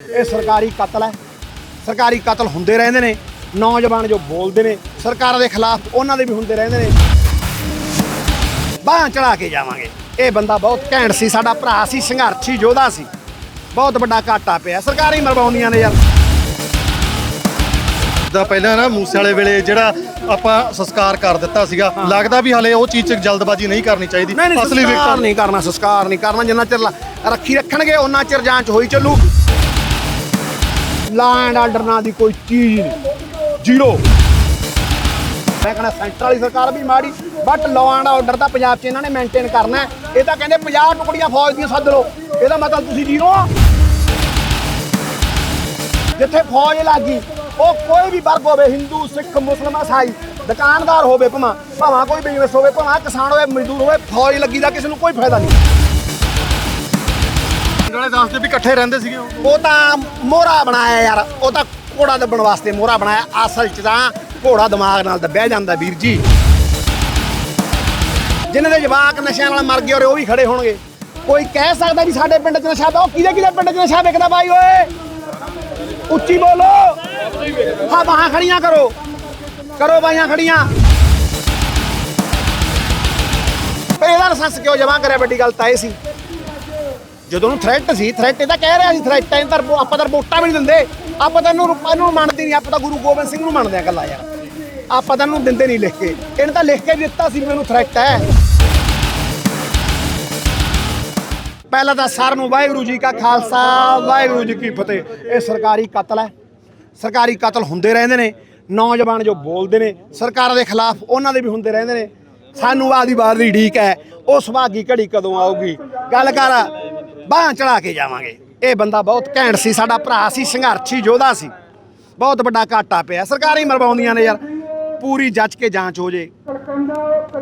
ਇਹ ਸਰਕਾਰੀ ਕਤਲ ਹੈ। ਸਰਕਾਰੀ ਕਤਲ ਹੁੰਦੇ ਰਹਿੰਦੇ ਨੇ। ਨੌਜਵਾਨ ਜੋ ਬੋਲਦੇ ਨੇ ਸਰਕਾਰਾਂ ਦੇ ਖਿਲਾਫ ਉਹਨਾਂ ਦੇ ਵੀ ਹੁੰਦੇ ਰਹਿੰਦੇ ਨੇ। ਬਾਹਾਂ ਚੜਾ ਕੇ ਜਾਵਾਂਗੇ। ਇਹ ਬੰਦਾ ਬਹੁਤ ਘੈਂਟ ਸੀ ਸਾਡਾ ਭਰਾ ਸੀ ਸੰਘਰਸ਼ੀ ਯੋਧਾ ਸੀ। ਬਹੁਤ ਵੱਡਾ ਘਾਟਾ ਪਿਆ। ਸਰਕਾਰਾਂ ਮਰਵਾਉਂਦੀਆਂ ਨੇ ਯਾਰ। ਦਾ ਪਹਿਲਾਂ ਨਾ ਮੂਸੇ ਵਾਲੇ ਵੇਲੇ ਜਿਹੜਾ ਆਪਾਂ ਸੰਸਕਾਰ ਕਰ ਦਿੱਤਾ ਸੀਗਾ ਲੱਗਦਾ ਵੀ ਹਲੇ ਉਹ ਚੀਜ਼ 'ਚ ਜਲਦਬਾਜ਼ੀ ਨਹੀਂ ਕਰਨੀ ਚਾਹੀਦੀ। ਅਸਲੀ ਵਿਅਕਤੀ ਨਹੀਂ ਕਰਨਾ ਸੰਸਕਾਰ ਨਹੀਂ ਕਰਨਾ। ਜਿੰਨਾ ਚਿਰ ਰੱਖੀ ਰੱਖਣਗੇ ਉਹਨਾਂ ਚਿਰ ਜਾਂਚ ਹੋਈ ਚੱਲੂ। ਲਾ ਐਂਡ ਆਰਡਰ ਨਾਂ ਦੀ ਕੋਈ ਚੀਜ਼ ਨਹੀਂ। ਜ਼ੀਰੋ। ਮੈਂ ਕਹਿੰਦਾ ਸੈਂਟਰ ਵਾਲੀ ਸਰਕਾਰ ਵੀ ਮਾੜੀ ਬਟ ਲਾਅ ਐਂਡ ਆਰਡਰ ਤਾਂ ਪੰਜਾਬ 'ਚ ਇਹਨਾਂ ਨੇ ਮੇਨਟੇਨ ਕਰਨਾ ਇਹ ਤਾਂ ਕਹਿੰਦੇ 50 ਟੁਕੜੀਆਂ ਫੌਜ ਦੀਆਂ ਸੱਦ ਲਓ। ਇਹਦਾ ਮਤਲਬ ਤੁਸੀਂ ਜ਼ੀਰੋ ਜਿੱਥੇ ਫੌਜ ਲੱਗੀ, ਉਹ ਕੋਈ ਵੀ ਵਰਗ ਹੋਵੇ, ਹਿੰਦੂ, ਸਿੱਖ, ਮੁਸਲਮਾਨ, ਈਸਾਈ, ਦੁਕਾਨਦਾਰ ਹੋਵੇ, ਭਾਵੇਂ ਭਾਵੇਂ ਕੋਈ ਬਿਜ਼ਨਸ ਹੋਵੇ, ਭਾਵੇਂ ਕਿਸਾਨ ਹੋਵੇ, ਮਜ਼ਦੂਰ ਹੋਵੇ, ਫੌਜ ਲੱਗੀ ਦਾ ਕਿਸੇ ਨੂੰ ਕੋਈ ਫਾਇਦਾ ਨਹੀਂ। ਪਿੰਡ ਵਾਲੇ ਦੱਸਦੇ ਵੀ ਇਕੱਠੇ ਰਹਿੰਦੇ ਸੀਗੇ ਉਹ। ਉਹ ਤਾਂ ਮੋਹਰਾ ਬਣਾਇਆ ਯਾਰ, ਉਹ ਤਾਂ ਘੋੜਾ ਦੱਬਣ ਵਾਸਤੇ ਮੋਹਰਾ ਬਣਾਇਆ। ਅਸਲ 'ਚ ਤਾਂ ਘੋੜਾ ਦਿਮਾਗ ਨਾਲ ਦੱਬਿਆ ਜਾਂਦਾ ਵੀਰ ਜੀ। ਜਿਨ੍ਹਾਂ ਦੇ ਜਵਾਕ ਨਸ਼ਿਆਂ ਨਾਲ ਮਰ ਗਏ ਔਰ ਉਹ ਵੀ ਖੜੇ ਹੋਣਗੇ। ਕੋਈ ਕਹਿ ਸਕਦਾ ਵੀ ਸਾਡੇ ਪਿੰਡ 'ਚ ਨਸ਼ਾ ਵਾ ਉਹ ਕਿਹਦੇ ਕਿਹਦੇ ਪਿੰਡ 'ਚ ਨਸ਼ਾ ਵਿਕਦਾ ਬਾਈ ਓਏ? ਉੱਚੀ ਬੋਲੋ। ਹਾਂ, ਬਾਹਾਂ ਖੜੀਆਂ ਕਰੋ। ਕਰੋ ਬਾਹਾਂ ਖੜੀਆਂ। ਪਰ ਲਾਇਸੈਂਸ ਕਿਉਂ ਜਮਾ ਕਰਿਆ, ਵੱਡੀ ਗੱਲ ਤਾਂ ਇਹ ਸੀ। ਜਦੋਂ ਉਹਨੂੰ ਥ੍ਰੈਟ ਸੀ ਥ੍ਰੈਟ ਇਹਦਾ ਕਹਿ ਰਿਹਾ ਸੀ ਥ੍ਰੈਟ ਐਂ ਤਾਂ ਆਪਾਂ ਤਾਂ ਵੋਟਾਂ ਵੀ ਨਹੀਂ ਦਿੰਦੇ। ਆਪਾਂ ਤਾਂ ਇਹਨੂੰ ਰੂਪਾਂ ਨੂੰ ਮੰਨਦੇ ਨਹੀਂ, ਆਪਾਂ ਤਾਂ ਗੁਰੂ ਗੋਬਿੰਦ ਸਿੰਘ ਨੂੰ ਮੰਨਦੇ ਆ ਗੱਲਾਂ ਯਾਰ। ਆਪਾਂ ਤਾਂ ਇਹਨੂੰ ਦਿੰਦੇ ਨਹੀਂ ਲਿਖ ਕੇ। ਇਹਨੇ ਤਾਂ ਲਿਖ ਕੇ ਵੀ ਦਿੱਤਾ ਸੀ ਮੈਨੂੰ ਥ੍ਰੈਟ ਹੈ। ਪਹਿਲਾਂ ਤਾਂ ਸਾਰ ਨੂੰ ਵਾਹਿਗੁਰੂ ਜੀ ਕਾ ਖਾਲਸਾ, ਵਾਹਿਗੁਰੂ ਜੀ ਕੀ ਫਤਿਹ। ਇਹ ਸਰਕਾਰੀ ਕਤਲ ਹੈ। ਸਰਕਾਰੀ ਕਤਲ ਹੁੰਦੇ ਰਹਿੰਦੇ ਨੇ। ਨੌਜਵਾਨ ਜੋ ਬੋਲਦੇ ਨੇ, ਸਰਕਾਰਾਂ ਦੇ ਖਿਲਾਫ ਉਹਨਾਂ ਦੇ ਵੀ ਹੁੰਦੇ ਰਹਿੰਦੇ ਨੇ। ਸਾਨੂੰ ਆਦੀ ਬਾਰ ਦੀ ਢੀਕ ਹੈ। ਉਹ ਸੁਭਾਗੀ ਘੜੀ ਕਦੋਂ ਆਊਗੀ? ਗੱਲ ਕਰ ਬਾਹਾਂ ਚੜਾ ਕੇ ਜਾਵਾਂਗੇ। ਇਹ ਬੰਦਾ ਬਹੁਤ ਘੈਂਟ ਸੀ ਸਾਡਾ ਭਰਾ ਸੀ ਸੰਘਰਸ਼ੀ ਯੋਧਾ ਸੀ। ਬਹੁਤ ਵੱਡਾ ਘਾਟਾ ਪਿਆ। ਸਰਕਾਰਾਂ ਹੀ ਮਰਵਾਉਂਦੀਆਂ ਨੇ ਯਾਰ ਪੂਰੀ ਜੱਜ ਕੇ ਜਾਂਚ ਹੋ ਜੇ।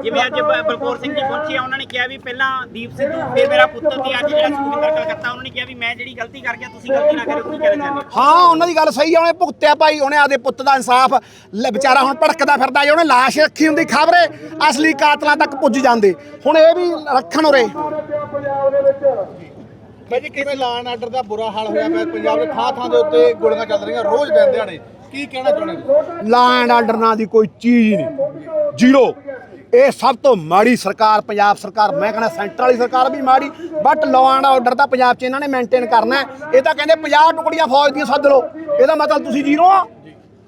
ਜਿਵੇਂ ਅੱਜ ਬਲਕੌਰ ਸਿੰਘ ਜੀ ਪਹੁੰਚੇ ਉਹਨਾਂ ਨੇ ਕਿਹਾ ਵੀ ਪਹਿਲਾਂ ਦੀਪ ਸਿੱਧੂ ਫਿਰ ਮੇਰਾ ਪੁੱਤਰ ਤੇ ਅੱਜ ਜਿਹੜਾ ਸੁਖਵਿੰਦਰ ਕਲਕੱਤਾ ਉਹਨਾਂ ਨੇ ਕਿਹਾ ਵੀ ਮੈਂ ਜਿਹੜੀ ਗਲਤੀ ਕਰ ਗਿਆ ਤੁਸੀਂ ਗਲਤੀ ਨਾ ਕਰਿਓ ਕੀ ਕਹਿਣਾ ਚਾਹੁੰਦੇ ਹੋ? ਉਹਨਾਂ ਦੀ ਗੱਲ ਸਹੀ ਆ ਉਹਨੇ ਭੁਗਤਿਆ ਭਾਈ ਉਹਨੇ ਆਦੇ ਪੁੱਤ ਦਾ ਇਨਸਾਫ ਵਿਚਾਰਾ ਹੁਣ ਭੜਕਦਾ ਫਿਰਦਾ ਜੇ ਉਹਨੇ ਲਾਸ਼ ਰੱਖੀ ਹੁੰਦੀ ਖਬਰੇ ਅਸਲੀ ਕਾਤਲਾਂ ਤੱਕ ਪੁੱਜ ਜਾਂਦੇ। ਹੁਣ ਇਹ ਵੀ ਰੱਖਣ ਉਰੇ। ਭਾਈ ਜੀ, ਕਿਵੇਂ ਲਾਅ ਆਰਡਰ ਦਾ ਬੁਰਾ ਹਾਲ ਹੋਇਆ ਪਿਆ ਪੰਜਾਬ ਦੇ ਥਾਂ ਥਾਂ ਦੇ ਉੱਤੇ ਗੋਲੀਆਂ ਚੱਲ ਰਹੀਆਂ, ਰੋਜ਼ ਦਿਨ ਦਿਹਾੜੇ। ਕੀ ਕਹਿਣਾ ਚਾਹੁੰਦੇ ਲਾ ਐਂਡ ਆਰਡਰ ਨਾਂ ਦੀ ਕੋਈ ਚੀਜ਼ ਹੀ ਨਹੀਂ। ਜ਼ੀਰੋ। ਇਹ ਸਭ ਤੋਂ ਮਾੜੀ ਸਰਕਾਰ, ਪੰਜਾਬ ਸਰਕਾਰ, ਮੈਂ ਕਹਿੰਦਾ ਸੈਂਟਰ ਵਾਲੀ ਸਰਕਾਰ ਵੀ ਮਾੜੀ ਬਟ ਲਾਅ ਐਂਡ ਆਰਡਰ ਤਾਂ ਪੰਜਾਬ 'ਚ ਇਹਨਾਂ ਨੇ ਮੇਨਟੇਨ ਕਰਨਾ ਹੈ। ਇਹ ਤਾਂ ਕਹਿੰਦੇ 50 ਟੁਕੜੀਆਂ ਫੌਜ ਦੀਆਂ ਸੱਦ ਲਓ। ਇਹਦਾ ਮਤਲਬ ਤੁਸੀਂ ਜ਼ੀਰੋ ਆ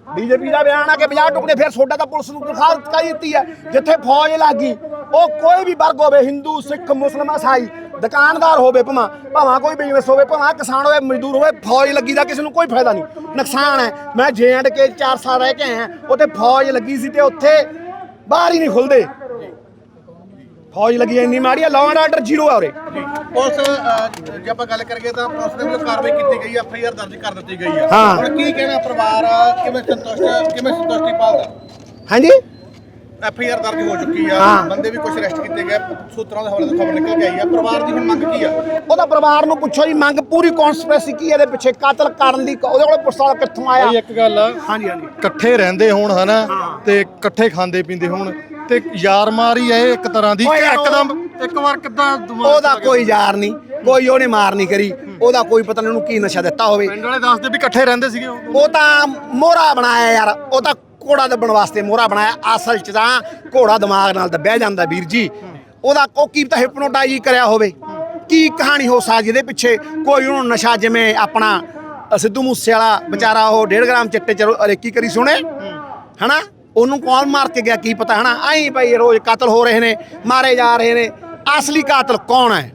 ਬੀਜੇਪੀ ਦਾ ਬਿਆਨ ਆ ਕਿ 50 ਟੁਕੜੇ ਫਿਰ ਸੋਡਾ ਤਾਂ ਪੁਲਿਸ ਨੂੰ ਤਨਖਾਹ ਕਾਈ ਦਿੱਤੀ ਹੈ। ਜਿੱਥੇ ਫੌਜ ਲੱਗੀ ਉਹ ਕੋਈ ਵੀ ਵਰਗ ਹੋਵੇ, ਹਿੰਦੂ, ਸਿੱਖ, ਮੁਸਲਮਾਨ, ਈਸਾਈ ਦੁਕਾਨਦਾਰ ਹੋਵੇ ਭਾਵੇਂ ਭਾਵੇਂ ਕੋਈ ਬਿਜ਼ਨਸ ਹੋਵੇ ਭਾਵੇਂ ਕਿਸਾਨ ਹੋਵੇ ਮਜ਼ਦੂਰ ਹੋਵੇ ਫੌਜ ਲੱਗੀ ਦਾ ਕਿਸੇ ਨੂੰ ਕੋਈ ਫਾਇਦਾ ਨਹੀਂ। ਨੁਕਸਾਨ ਹੈ। ਮੈਂ ਜੇ ਐਂਡ ਕੇ 4 ਸਾਲ ਰਹਿ ਕੇ ਆਇਆ ਉੱਥੇ ਫੌਜ ਲੱਗੀ ਸੀ ਤੇ ਉੱਥੇ ਬਾਹਰ ਹੀ ਨਹੀਂ ਖੁੱਲਦੇ। ਫੌਜ ਲੱਗੀ ਇੰਨੀ ਮਾੜੀ ਆ ਲਾਅ ਐਂਡ ਆਰਡਰ ਜ਼ੀਰੋ ਆ ਉਰੇ। ਪੁਲਿਸ ਜੇ ਆਪਾਂ ਗੱਲ ਕਰੀਏ ਤਾਂ ਪੁਲਿਸ ਦੇ ਵੱਲੋਂ ਕਾਰਵਾਈ ਕੀਤੀ ਗਈ ਹੈ ਐਫ ਆਈ ਆਰ ਦਰਜ ਕਰ ਦਿੱਤੀ ਗਈ ਹੈ। ਹਾਂ। ਹੁਣ ਕੀ ਕਹਿਣਾ ਪਰਿਵਾਰ ਕਿਵੇਂ ਸੰਤੁਸ਼ਟ ਕਿਵੇਂ ਸੰਤੁਸ਼ਟੀ ਪਾਲਦਾ? ਹਾਂਜੀ? ਐਫ ਆਈ ਆਰ ਦਰਜ ਹੋ ਚੁੱਕੀ ਆ। ਹਾਂ। ਬੰਦੇ ਵੀ ਕੁਝ ਅਰੈਸਟ ਕੀਤੇ ਗਏ। ਸੂਤਰਾਂ ਦੇ ਹਵਾਲੇ ਤੋਂ ਖਬਰ ਨਿਕਲ ਕੇ ਆਈ ਆ। ਪਰਿਵਾਰ ਦੀ ਹੁਣ ਮੰਗ ਕੀ ਆ? ਉਹਦਾ ਪਰਿਵਾਰ ਨੂੰ ਪੁੱਛੋ ਜੀ ਮੰਗ ਪੂਰੀ ਕੌਨਸਪੀਰੇਸੀ ਕੀ ਇਹਦੇ ਪਿੱਛੇ ਕਤਲ ਕਰਨ ਦੀ ਉਹਦੇ ਕੋਲ ਪਿਸਤੌਲ ਕਿੱਥੋਂ ਆਇਆ? ਇੱਕ ਗੱਲ ਆ। ਹਾਂਜੀ ਹਾਂਜੀ। ਇਕੱਠੇ ਰਹਿੰਦੇ ਹੋਣ ਹਨਾ ਤੇ ਇਕੱਠੇ ਖਾਂਦੇ ਪੀਂਦੇ ਹੋਣ ਤੇ ਯਾਰ ਮਾਰੀ ਹੈ ਇੱਕ ਤਰ੍ਹਾਂ ਦੀ ਓਏ ਯਾਰ ਉਹ- ਇੱਕਦਮ ਇੱਕ ਵਾਰ ਕਿੱਦਾਂ ਦਿਮਾਗ ਉਹਦਾ ਚ ਆ ਗਿਆ? ਕੋਈ ਯਾਰ ਨਹੀਂ। ਕੋਈ ਉਹਨੇ ਮਾਰ ਨਹੀਂ ਕਰੀ। ਉਹਦਾ ਕੋਈ ਪਤਾ ਨਹੀਂ ਉਹਨੂੰ ਕੀ ਨਸ਼ਾ ਦਿੱਤਾ ਹੋਵੇ। ਪਿੰਡ ਵਾਲੇ ਦੱਸਦੇ ਵੀ ਇਕੱਠੇ ਰਹਿੰਦੇ ਸੀਗੇ ਉਹ ਉਹ ਤਾਂ ਮੋਹਰਾ ਬਣਾਇਆ ਯਾਰ। ਉਹ ਤਾਂ ਘੋੜਾ ਦੱਬਣ ਵਾਸਤੇ ਮੋਹਰਾ ਬਣਾਇਆ। ਅਸਲ 'ਚ ਤਾਂ ਘੋੜਾ ਦਿਮਾਗ ਨਾਲ ਦੱਬਿਆ ਜਾਂਦਾ ਵੀਰ ਜੀ। ਉਹਦਾ ਉਹ ਤਾਂ ਹਿਪਨੋਟਾਈਜ਼ ਕਰਿਆ ਹੋਵੇ। ਕੀ ਕਹਾਣੀ ਹੋ ਸਕਦੀ ਇਹਦੇ ਪਿੱਛੇ ਕੋਈ ਉਹਨੂੰ ਨਸ਼ਾ ਜਿਵੇਂ ਆਪਣਾ ਸਿੱਧੂ ਮੂਸੇ ਵਾਲਾ ਵਿਚਾਰਾ ਉਹ 1.5 ਗ੍ਰਾਮ ਚਿੱਟੇ ਚ ਰੇਕੀ ਕਰੀ ਸੁਣੇ? ਹਨਾ? ਉਹਨੂੰ ਕੌਣ ਮਾਰ ਕੇ ਗਿਆ, ਕੀ ਪਤਾ, ਹਨਾ? ਆਈ ਭਾਈ ਰੋਜ਼ ਕਤਲ ਹੋ ਰਹੇ ਨੇ, ਮਾਰੇ ਜਾ ਰਹੇ ਨੇ। ਅਸਲੀ ਕਾਤਲ ਕੌਣ ਹੈ?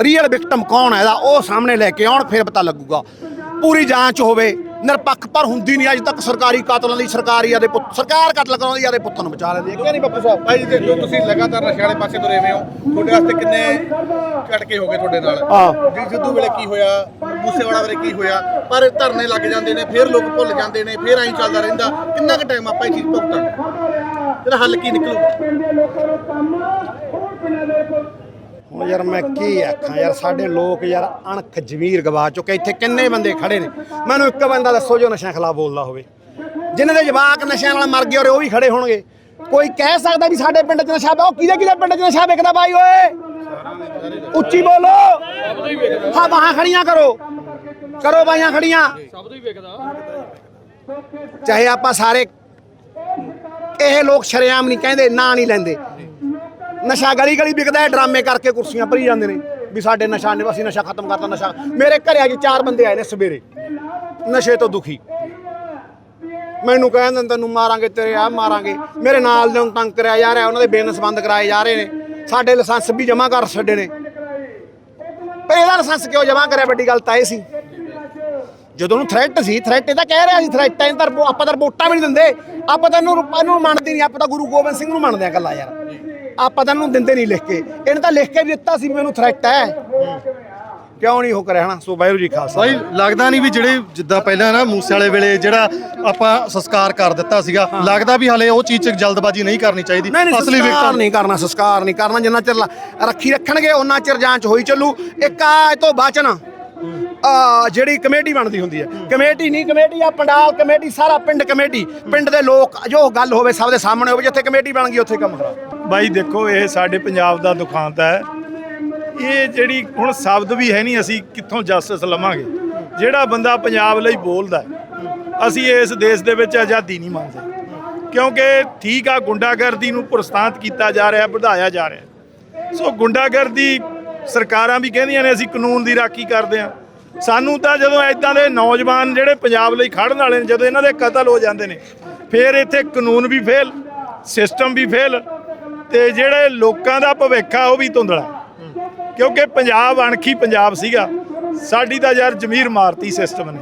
ਰੀਅਲ ਵਿਕਟਮ ਕੌਣ ਹੈ? ਇਹਦਾ ਉਹ ਸਾਹਮਣੇ ਲੈ ਕੇ ਆਉਣ, ਫਿਰ ਪਤਾ ਲੱਗੂਗਾ। ਪੂਰੀ ਜਾਂਚ ਹੋਵੇ। ਨਿਰਪੱਖ ਪਰ ਹੁੰਦੀ ਨਹੀਂ ਅੱਜ ਤੱਕ ਸਰਕਾਰੀ ਕਾਤਲਾਂ ਦੀ ਸਰਕਾਰੀ ਆਦੇ ਪੁੱਤ ਸਰਕਾਰ ਕਤਲ ਕਰਾਉਂਦੀ ਆਦੇ ਪੁੱਤਾਂ ਨੂੰ ਬਚਾ ਲੈਂਦੀ ਹੈ। ਕਿ ਨਹੀਂ ਬੱਪੂ ਸਾਹਿਬ? ਭਾਈ ਜੀ ਜੋ ਤੁਸੀਂ ਲਗਾਤਾਰ ਨਸ਼ੇ ਵਾਲੇ ਪਾਸੇ ਤੁਰੇ ਹੋਏ ਹੋ। ਤੁਹਾਡੇ ਵਾਸਤੇ ਕਿੰਨੇ ਝਟਕੇ ਹੋ ਗਏ ਤੁਹਾਡੇ ਨਾਲ। ਜੀ ਸਿੱਧੂ ਵੇਲੇ ਕੀ ਹੋਇਆ? ਮੂਸੇਵਾਲਾ ਵੇਲੇ ਕੀ ਹੋਇਆ? ਪਰ ਧਰਨੇ ਲੱਗ ਜਾਂਦੇ ਨੇ ਫਿਰ ਲੋਕ ਭੁੱਲ ਜਾਂਦੇ ਨੇ ਫਿਰ ਐਂ ਚੱਲਦਾ ਰਹਿੰਦਾ। ਕਿੰਨਾ ਕੁ ਟਾਈਮ ਆਪਾਂ ਇਹ ਚੀਜ਼ ਭੁਗਤਾਂ ਇਹਦਾ ਹੱਲ ਕੀ ਨਿਕਲੂਗਾ? ਹੁਣ ਯਾਰ ਮੈਂ ਕੀ ਆਖਾਂ ਯਾਰ ਸਾਡੇ ਲੋਕ ਯਾਰ ਅਣਖ ਜ਼ਮੀਰ ਗਵਾ ਚੁੱਕੇ ਇੱਥੇ ਕਿੰਨੇ ਬੰਦੇ ਖੜੇ ਨੇ? ਮੈਨੂੰ ਇੱਕ ਬੰਦਾ ਦੱਸੋ ਜੋ ਨਸ਼ਿਆਂ ਖਿਲਾਫ ਬੋਲਦਾ ਹੋਵੇ। ਜਿਨ੍ਹਾਂ ਦੇ ਜਵਾਕ ਨਸ਼ਿਆਂ ਨਾਲ ਮਰ ਗਏ ਔਰ ਉਹ ਵੀ ਖੜੇ ਹੋਣਗੇ। ਕੋਈ ਕਹਿ ਸਕਦਾ ਵੀ ਸਾਡੇ ਪਿੰਡ 'ਚ ਨਸ਼ਾ ਵਾ ਉਹ ਕਿਹਦੇ ਕਿਹਦੇ ਪਿੰਡ 'ਚ ਨਸ਼ਾ ਵਿਕਦਾ ਬਾਈ ਓਏ? ਉੱਚੀ ਬੋਲੋ। ਹਾਂ, ਬਾਹਾਂ ਖੜੀਆਂ ਕਰੋ। ਕਰੋ ਬਾਈਆਂ ਖੜੀਆਂ। ਸਭ ਤੋਂ ਹੀ ਵਿਕਦਾ ਚਾਹੇ ਆਪਾਂ ਸਾਰੇ ਇਹ ਲੋਕ ਸ਼ਰੇਆਮ ਨਹੀਂ ਕਹਿੰਦੇ, ਨਾਂ ਨਹੀਂ ਲੈਂਦੇ। ਨਸ਼ਾ ਗਲੀ ਗਲੀ ਵਿਕਦਾ ਹੈ, ਡਰਾਮੇ ਕਰਕੇ ਕੁਰਸੀਆਂ ਭਰੀ ਜਾਂਦੇ ਨੇ। ਵੀ ਸਾਡੇ ਨਸ਼ਾ ਨੇ, ਅਸੀਂ ਨਸ਼ਾ ਖਤਮ ਕਰਤਾ, ਨਸ਼ਾ। ਮੇਰੇ ਘਰੇ ਅੱਜ ਚਾਰ ਬੰਦੇ ਆਏ ਨੇ ਸਵੇਰੇ। ਨਸ਼ੇ ਤੋਂ ਦੁਖੀ। ਮੈਨੂੰ ਕਹਿੰਦੇ ਨੇ ਤੈਨੂੰ ਮਾਰਾਂਗੇ, ਤੇਰੇ ਆ ਮਾਰਾਂਗੇ। ਮੇਰੇ ਨਾਲ ਦੇ ਨੂੰ ਤੰਗ ਕਰਿਆ ਜਾ ਰਿਹਾ, ਉਹਨਾਂ ਦੇ ਬਿਜ਼ਨਸ ਬੰਦ ਕਰਾਏ ਜਾ ਰਹੇ ਨੇ। ਸਾਡੇ ਲਾਇਸੈਂਸ ਵੀ ਜਮ੍ਹਾਂ ਕਰ ਛੱਡੇ ਨੇ। ਪਰ ਇਹਦਾ ਲਾਇਸੈਂਸ ਕਿਉਂ ਜਮ੍ਹਾਂ ਕਰਿਆ? ਵੱਡੀ ਗੱਲ ਤਾਂ ਇਹ ਸੀ। ਜਦੋਂ ਉਹਨੂੰ ਥ੍ਰੈਟ ਸੀ ਥ੍ਰੈਟ ਇਹ ਤਾਂ ਕਹਿ ਰਿਹਾ ਸੀ ਥ੍ਰੈਟ ਹੈ ਤਾਂ ਆਪਾਂ ਤਾਂ ਵੋਟਾਂ ਵੀ ਨਹੀਂ ਦਿੰਦੇ। ਆਪਾਂ ਤਾਂ ਇਹਨੂੰ ਇਹਨੂੰ ਮੰਨਦੇ ਨਹੀਂ, ਆਪਾਂ ਤਾਂ ਗੁਰੂ ਗੋਬਿੰਦ ਸਿੰਘ ਨੂੰ ਮੰਨਦੇ ਆ ਇਕੱਲਾ ਯਾਰ। ਆਪਾਂ ਤਾਂ ਇਹਨੂੰ ਦਿੰਦੇ ਨਹੀਂ ਲਿਖ ਕੇ। ਇਹਨੇ ਤਾਂ ਲਿਖ ਕੇ ਵੀ ਦਿੱਤਾ ਸੀ ਵੀ ਮੈਨੂੰ ਥ੍ਰੈਟ ਹੈ। ਕਿਉਂ ਨਹੀਂ ਉਹ ਕਰਿਆ ਹਨਾ? ਸੋ ਵਾਹਿਗੁਰੂ ਜੀ ਖਾਲਸਾ। ਬਾਈ ਲੱਗਦਾ ਨਹੀਂ ਵੀ ਜਿਹੜੇ ਜਿੱਦਾਂ ਪਹਿਲਾਂ ਨਾ ਮੂਸੇ ਵਾਲੇ ਵੇਲੇ ਜਿਹੜਾ ਆਪਾਂ ਸੰਸਕਾਰ ਕਰ ਦਿੱਤਾ ਸੀਗਾ ਲੱਗਦਾ ਵੀ ਹਲੇ ਉਹ ਚੀਜ਼ 'ਚ ਜਲਦਬਾਜ਼ੀ ਨਹੀਂ ਕਰਨੀ ਚਾਹੀਦੀ। ਨਹੀਂ ਨਹੀਂ ਅਸਲੀ ਵਿਕਟਮ ਨਹੀਂ ਕਰਨਾ ਸੰਸਕਾਰ ਨਹੀਂ ਕਰਨਾ ਜਿੰਨਾ ਚਿਰ ਰੱਖੀ ਰੱਖਣਗੇ ਉਹਨਾਂ ਚਿਰ ਜਾਂਚ ਹੋਈ ਚੱਲੂ। ਇੱਕ ਆ ਤੋਂ ਬਾਚਨ ਆ ਜਿਹੜੀ ਕਮੇਟੀ ਬਣਦੀ ਹੁੰਦੀ ਹੈ। ਕਮੇਟੀ ਨਹੀਂ ਕਮੇਟੀ ਆ ਪੰਡਾਲ ਕਮੇਟੀ ਸਾਰਾ ਪਿੰਡ ਕਮੇਟੀ। ਪਿੰਡ ਦੇ ਲੋਕ ਜੋ ਗੱਲ ਹੋਵੇ ਸਭ ਦੇ ਸਾਹਮਣੇ ਹੋਵੇ ਜਿੱਥੇ ਕਮੇਟੀ ਬਣ ਗਈ ਉੱਥੇ ਕੰਮ ਖਰਾਬ ਬਾਈ ਦੇਖੋ, ਇਹ ਸਾਡੇ ਪੰਜਾਬ ਦਾ ਦੁਖਾਂਤ ਹੈ। ਇਹ ਜਿਹੜੀ ਹੁਣ ਸ਼ਬਦ ਵੀ ਹੈ ਨਹੀਂ, ਅਸੀਂ ਕਿੱਥੋਂ ਜਸਟਿਸ ਲਵਾਂਗੇ? ਜਿਹੜਾ ਬੰਦਾ ਪੰਜਾਬ ਲਈ ਬੋਲਦਾ ਅਸੀਂ ਇਸ ਦੇਸ਼ ਦੇ ਵਿੱਚ ਆਜ਼ਾਦੀ ਨਹੀਂ ਮੰਨਦੇ। ਕਿਉਂਕਿ ਠੀਕ ਆ, ਗੁੰਡਾਗਰਦੀ ਨੂੰ ਪ੍ਰਸਤਾਵਿਤ ਕੀਤਾ ਜਾ ਰਿਹਾ, ਵਧਾਇਆ ਜਾ ਰਿਹਾ। ਸੋ ਗੁੰਡਾਗਰਦੀ ਸਰਕਾਰਾਂ ਵੀ ਕਹਿੰਦੀਆਂ ਨੇ, ਅਸੀਂ ਕਾਨੂੰਨ ਦੀ ਰਾਖੀ ਕਰਦੇ ਹਾਂ। ਸਾਨੂੰ ਤਾਂ ਜਦੋਂ ਐਦਾਂ ਦੇ ਨੌਜਵਾਨ ਜਿਹੜੇ ਪੰਜਾਬ ਲਈ ਖੜਨ ਵਾਲੇ ਨੇ, ਜਦੋਂ ਇਹਨਾਂ ਦੇ ਕਤਲ ਹੋ ਜਾਂਦੇ ਨੇ, ਫਿਰ ਇੱਥੇ ਕਾਨੂੰਨ ਵੀ ਫੇਲ ਸਿਸਟਮ ਵੀ ਫੇਲ ਤੇ ਜਿਹੜੇ ਲੋਕਾਂ ਦਾ ਭਵਿੱਖ ਆ ਉਹ ਵੀ ਧੁੰਦਲਾ ਕਿਉਂਕਿ ਪੰਜਾਬ ਅਣਖੀ ਪੰਜਾਬ ਸੀਗਾ। ਸਾਡੀ ਤਾਂ ਯਾਰ ਜ਼ਮੀਰ ਮਾਰਤੀ ਸਿਸਟਮ ਨੇ।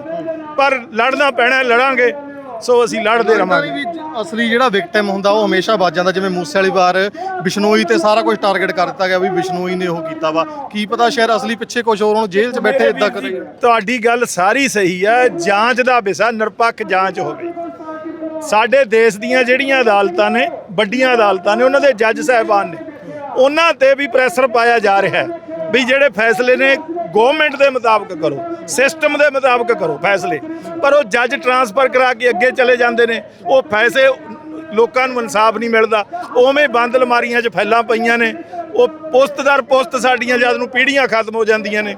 ਪਰ ਲੜਨਾ ਪੈਣਾ ਲੜਾਂਗੇ। ਸੋ ਅਸੀਂ ਲੜਦੇ ਰਵਾਂਗੇ। ਵੀ ਅਸਲੀ ਜਿਹੜਾ ਵਿਕਟਮ ਹੁੰਦਾ ਉਹ ਹਮੇਸ਼ਾ ਵੱਜ ਜਾਂਦਾ। ਜਿਵੇਂ ਮੂਸੇ ਵਾਲੀ ਵਾਰ ਬਿਸ਼ਨੋਈ ਤੇ ਸਾਰਾ ਕੁਝ ਟਾਰਗੇਟ ਕਰ ਦਿੱਤਾ ਗਿਆ ਵੀ ਬਿਸ਼ਨੋਈ ਨੇ ਉਹ ਕੀਤਾ ਵਾ। ਕੀ ਪਤਾ ਸ਼ਾਇਦ ਅਸਲੀ ਪਿੱਛੇ ਕੁਝ ਹੋਰ ਹੁਣ ਜੇਲ੍ਹ 'ਚ ਬੈਠੇ ਇਦਾਂ ਕਰੇ। ਤੁਹਾਡੀ ਗੱਲ ਸਾਰੀ ਸਹੀ ਹੈ। ਜਾਂਚ ਦਾ ਵਿਸ਼ਾ ਨਿਰਪੱਖ ਜਾਂਚ ਹੋਵੇ। ਸਾਡੇ ਦੇਸ਼ ਦੀਆਂ ਜਿਹੜੀਆਂ ਅਦਾਲਤਾਂ ਨੇ, ਵੱਡੀਆਂ ਅਦਾਲਤਾਂ ਨੇ, ਉਹਨਾਂ ਦੇ ਜੱਜ ਸਾਹਿਬਾਨ ਨੇ, ਉਹਨਾਂ ਤੇ ਵੀ ਪ੍ਰੈਸ਼ਰ ਪਾਇਆ ਜਾ ਰਿਹਾ ਹੈ ਵੀ ਜਿਹੜੇ ਫੈਸਲੇ ਨੇ ਗਵਰਨਮੈਂਟ ਦੇ ਮੁਤਾਬਕ ਕਰੋ ਸਿਸਟਮ ਦੇ ਮੁਤਾਬਕ ਕਰੋ ਫੈਸਲੇ। ਪਰ ਉਹ ਜੱਜ ਟਰਾਂਸਫਰ ਕਰਾ ਕੇ ਅੱਗੇ ਚਲੇ ਜਾਂਦੇ ਨੇ, ਉਹ ਫੈਸਲੇ ਲੋਕਾਂ ਨੂੰ ਇਨਸਾਫ ਨਹੀਂ ਮਿਲਦਾ, ਉਵੇਂ ਬੰਦ ਅਲਮਾਰੀਆਂ 'ਚ ਫੈਲਾਂ ਪਈਆਂ ਨੇ, ਉਹ ਪੁਸਤ ਦਰ ਪੁਸਤ ਸਾਡੀਆਂ ਜਦ ਨੂੰ ਪੀੜ੍ਹੀਆਂ ਖਤਮ ਹੋ ਜਾਂਦੀਆਂ ਨੇ।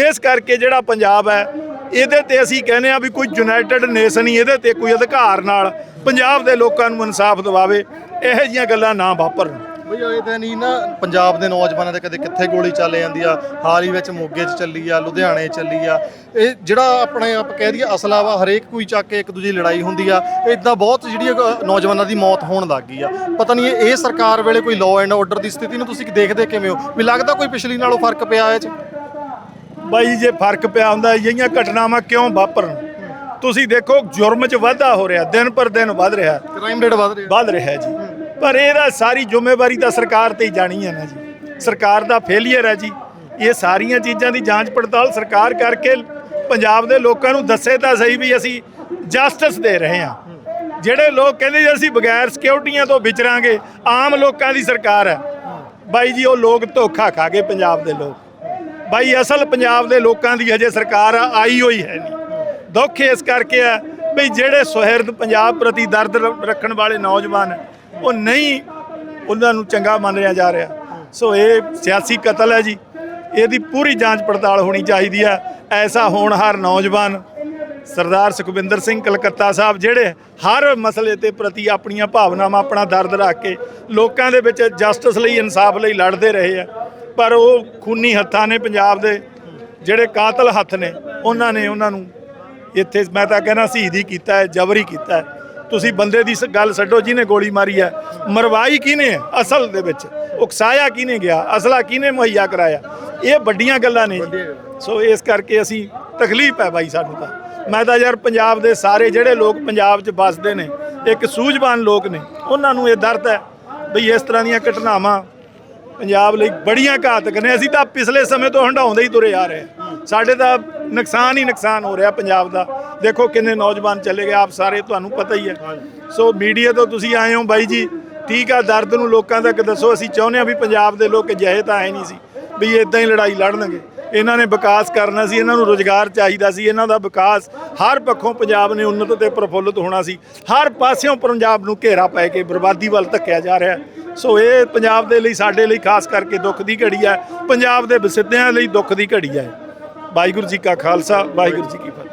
ਇਸ ਕਰਕੇ ਜਿਹੜਾ ਪੰਜਾਬ ਹੈ ਇਹਦੇ ਤੇ ਅਸੀਂ ਕਹਿੰਦੇ ਆ ਵੀ ਕੋਈ ਯੂਨਾਈਟਿਡ ਨੇਸ਼ਨ ਹੀ ਇਹਦੇ ਤੇ ਕੋਈ ਅਧਿਕਾਰ ਨਾਲ ਪੰਜਾਬ ਦੇ ਲੋਕਾਂ ਨੂੰ ਇਨਸਾਫ ਦਿਵਾਵੇ ਇਹੋ ਜਿਹੀਆਂ ਗੱਲਾਂ ਨਾ ਵਾਪਰਨ। ਬਈ ਇਹ ਤਾਂ ਨਹੀਂ ਨਾ ਪੰਜਾਬ ਦੇ ਨੌਜਵਾਨਾਂ ਦੇ ਕਦੇ ਕਿੱਥੇ ਗੋਲੀ ਚੱਲ ਜਾਂਦੀ ਆ ਹਾਲ ਹੀ ਵਿੱਚ ਮੋਗੇ 'ਚ ਚੱਲੀ ਆ ਲੁਧਿਆਣੇ 'ਚ ਚੱਲੀ ਆ। ਇਹ ਜਿਹੜਾ ਆਪਣੇ ਆਪ ਕਹਿ ਦਈਏ ਅਸਲਾ ਵਾ ਹਰੇਕ ਕੋਈ ਚੱਕ ਕੇ ਇੱਕ ਦੂਜੀ ਲੜਾਈ ਹੁੰਦੀ ਆ ਇਦਾਂ ਬਹੁਤ ਜਿਹੜੀ ਅ, ਨੌਜਵਾਨਾਂ ਦੀ ਮੌਤ ਹੋਣ ਲੱਗ ਗਈ ਆ। ਪਤਾ ਨਹੀਂ ਇਹ ਇਹ ਸਰਕਾਰ ਵੇਲੇ ਕੋਈ ਲਾਅ ਐਂਡ ਆਰਡਰ ਦੀ ਸਥਿਤੀ ਨੂੰ ਤੁਸੀਂ ਦੇਖਦੇ ਕਿਵੇਂ ਹੋ? ਵੀ ਲੱਗਦਾ ਕੋਈ ਪਿਛਲੀ ਨਾਲੋਂ ਫ਼ਰਕ ਪਿਆ ਇਹ 'ਚ? ਬਾਈ ਜੇ ਫ਼ਰਕ ਪਿਆ ਹੁੰਦਾ ਅਜਿਹੀਆਂ ਘਟਨਾਵਾਂ ਕਿਉਂ ਵਾਪਰਨ? ਤੁਸੀਂ ਦੇਖੋ ਜੁਰਮ 'ਚ ਵਾਧਾ ਹੋ ਰਿਹਾ ਦਿਨ ਪਰ ਦਿਨ ਵੱਧ ਰਿਹਾ। ਕ੍ਰਾਈਮ ਰੇਟ ਵਧ ਰਿਹਾ। ਵੱਧ ਰਿਹਾ ਜੀ। ਪਰ ਇਹਦਾ ਸਾਰੀ ਜ਼ਿੰਮੇਵਾਰੀ ਤਾਂ ਸਰਕਾਰ ਤੇ ਹੀ ਜਾਣੀ ਹੈ ਨਾ ਜੀ। ਸਰਕਾਰ ਦਾ ਫੇਲਿਅਰ ਹੈ ਜੀ। ਇਹ ਸਾਰੀਆਂ ਚੀਜ਼ਾਂ ਦੀ ਜਾਂਚ ਪੜਤਾਲ ਸਰਕਾਰ ਕਰਕੇ ਪੰਜਾਬ ਦੇ ਲੋਕਾਂ ਨੂੰ ਦੱਸੇ ਤਾਂ ਸਹੀ ਵੀ ਅਸੀਂ ਜਸਟਿਸ ਦੇ ਰਹੇ ਹਾਂ। ਜਿਹੜੇ ਲੋਕ ਕਹਿੰਦੇ ਜੀ ਅਸੀਂ ਬਗੈਰ ਸਿਕਿਉਰਟੀਆਂ ਤੋਂ ਵਿਚਰਾਂਗੇ ਆਮ ਲੋਕਾਂ ਦੀ ਸਰਕਾਰ ਹੈ। ਬਾਈ ਜੀ ਉਹ ਲੋਕ ਧੋਖਾ ਖਾ ਗਏ ਪੰਜਾਬ ਦੇ ਲੋਕ। ਬਾਈ, ਅਸਲ ਪੰਜਾਬ ਦੇ ਲੋਕਾਂ ਦੀ ਹਜੇ ਸਰਕਾਰ ਆਈ ਹੋਈ ਹੈ ਨਹੀਂ। ਦੁੱਖ ਇਸ ਕਰਕੇ ਹੈ ਵੀ ਜਿਹੜੇ ਸੁਹਿਰਦ ਪੰਜਾਬ ਪ੍ਰਤੀ ਦਰਦ ਰ- ਰੱਖਣ ਵਾਲੇ ਨੌਜਵਾਨ ਉਹ ਨਹੀਂ ਉਹਨਾਂ ਨੂੰ ਚੰਗਾ ਮੰਨਿਆ ਜਾ ਰਿਹਾ। ਸੋ ਇਹ ਸਿਆਸੀ ਕਤਲ ਹੈ ਜੀ। ਇਹਦੀ ਪੂਰੀ ਜਾਂਚ ਪੜਤਾਲ ਹੋਣੀ ਚਾਹੀਦੀ ਹੈ। ਐਸਾ ਹੋਣਹਾਰ ਨੌਜਵਾਨ ਸਰਦਾਰ ਸੁਖਵਿੰਦਰ ਸਿੰਘ ਕਲਕੱਤਾ ਸਾਹਿਬ, ਜਿਹੜੇ ਹਰ ਮਸਲੇ ਤੇ ਪ੍ਰਤੀ ਆਪਣੀਆਂ ਭਾਵਨਾਵਾਂ, ਆਪਣਾ ਦਰਦ ਰੱਖ ਕੇ ਲੋਕਾਂ ਦੇ ਵਿੱਚ ਜਸਟਿਸ ਲਈ, ਇਨਸਾਫ ਲਈ ਲੜਦੇ ਰਹੇ ਆ ਪਰ ਉਹ ਖੂਨੀ ਹੱਥਾਂ ਨੇ ਪੰਜਾਬ ਦੇ ਜਿਹੜੇ ਕਾਤਲ ਹੱਥ ਨੇ ਉਹਨਾਂ ਨੇ ਉਹਨਾਂ ਨੂੰ ਇੱਥੇ ਮੈਂ ਤਾਂ ਕਹਿੰਦਾ ਸ਼ਹੀਦੀ ਕੀਤਾ ਹੈ ਜਬਰੀ ਕੀਤਾ ਹੈ। ਤੁਸੀਂ ਬੰਦੇ ਦੀ ਗੱਲ ਛੱਡੋ ਜਿਹਨੇ ਗੋਲੀ ਮਾਰੀ ਹੈ। ਮਰਵਾਈ ਕਿਹਨੇ ਹੈ? ਅਸਲ ਦੇ ਵਿੱਚ। ਉਕਸਾਇਆ ਕਿਹਨੇ ਗਿਆ? ਅਸਲਾ ਕਿਹਨੇ ਮੁਹੱਈਆ ਕਰਾਇਆ? ਇਹ ਵੱਡੀਆਂ ਗੱਲਾਂ ਨੇ ਜੀ। ਸੋ ਇਸ ਕਰਕੇ ਅਸੀਂ ਤਕਲੀਫ ਹੈ ਬਾਈ ਸਾਨੂੰ ਤਾਂ। ਮੈਂ ਤਾਂ ਯਾਰ ਪੰਜਾਬ ਦੇ ਸਾਰੇ ਜਿਹੜੇ ਲੋਕ ਪੰਜਾਬ 'ਚ ਵੱਸਦੇ ਨੇ ਇੱਕ ਸੂਝਵਾਨ ਲੋਕ ਨੇ ਉਹਨਾਂ ਨੂੰ ਇਹ ਦਰਦ ਹੈ ਬਈ ਇਸ ਤਰ੍ਹਾਂ ਦੀਆਂ ਘਟਨਾਵਾਂ ਪੰਜਾਬ ਲਈ ਬੜੀਆਂ ਘਾਤਕ ਨੇ। ਅਸੀਂ ਤਾਂ ਪਿਛਲੇ ਸਮੇਂ ਤੋਂ ਹੰਡਾਉਂਦੇ ਹੀ ਤੁਰੇ ਆ ਰਹੇ। ਸਾਡੇ ਤਾਂ ਨੁਕਸਾਨ ਹੀ ਨੁਕਸਾਨ ਹੋ ਰਿਹਾ ਪੰਜਾਬ ਦਾ। ਦੇਖੋ ਕਿੰਨੇ ਨੌਜਵਾਨ ਚਲੇ ਗਏ, ਆਪ ਸਾਰੇ ਤੁਹਾਨੂੰ ਪਤਾ ਹੀ ਹੈ। ਸੋ ਮੀਡੀਆ ਤੋਂ ਤੁਸੀਂ ਆਏ ਹੋ ਬਾਈ ਜੀ। ਠੀਕ ਆ, ਦਰਦ ਨੂੰ ਲੋਕਾਂ ਤੱਕ ਦੱਸੋ। ਅਸੀਂ ਚਾਹੁੰਦੇ ਹਾਂ ਵੀ ਪੰਜਾਬ ਦੇ ਲੋਕ ਅਜਿਹੇ ਤਾਂ ਹੈ ਨਹੀਂ ਸੀ। ਵੀ ਇਦਾਂ ਹੀ ਲੜਾਈ ਲੜਨਗੇ। ਇਹਨਾਂ ਨੇ ਵਿਕਾਸ ਕਰਨਾ ਸੀ, ਇਹਨਾਂ ਨੂੰ ਰੋਜ਼ਗਾਰ ਚਾਹੀਦਾ ਸੀ, ਇਹਨਾਂ ਦਾ ਵਿਕਾਸ ਹਰ ਪੱਖੋਂ ਪੰਜਾਬ ਨੇ ਉન્નਤ ਤੇ ਪ੍ਰਫੁੱਲਤ ਹੋਣਾ ਸੀ। ਹਰ ਪਾਸਿਓਂ ਪੰਜਾਬ ਨੂੰ ਘੇਰਾ ਪੈ ਕੇ ਬਰਬਾਦੀ ਵੱਲ ਧੱਕਿਆ ਜਾ ਰਿਹਾ ਸੋ ਇਹ ਪੰਜਾਬ ਦੇ ਲਈ, ਸਾਡੇ ਲਈ ਖਾਸ ਕਰਕੇ ਦੁੱਖ ਦੀ ਘੜੀ ਹੈ। ਪੰਜਾਬ ਦੇ ਵਸਿੱਤਿਆਂ ਲਈ ਦੁੱਖ ਦੀ ਘੜੀ ਹੈ। ਵਾਹਿਗੁਰੂ ਜੀ ਕਾ ਖਾਲਸਾ, ਵਾਹਿਗੁਰੂ ਜੀ ਕੀ ਫਤਿਹ।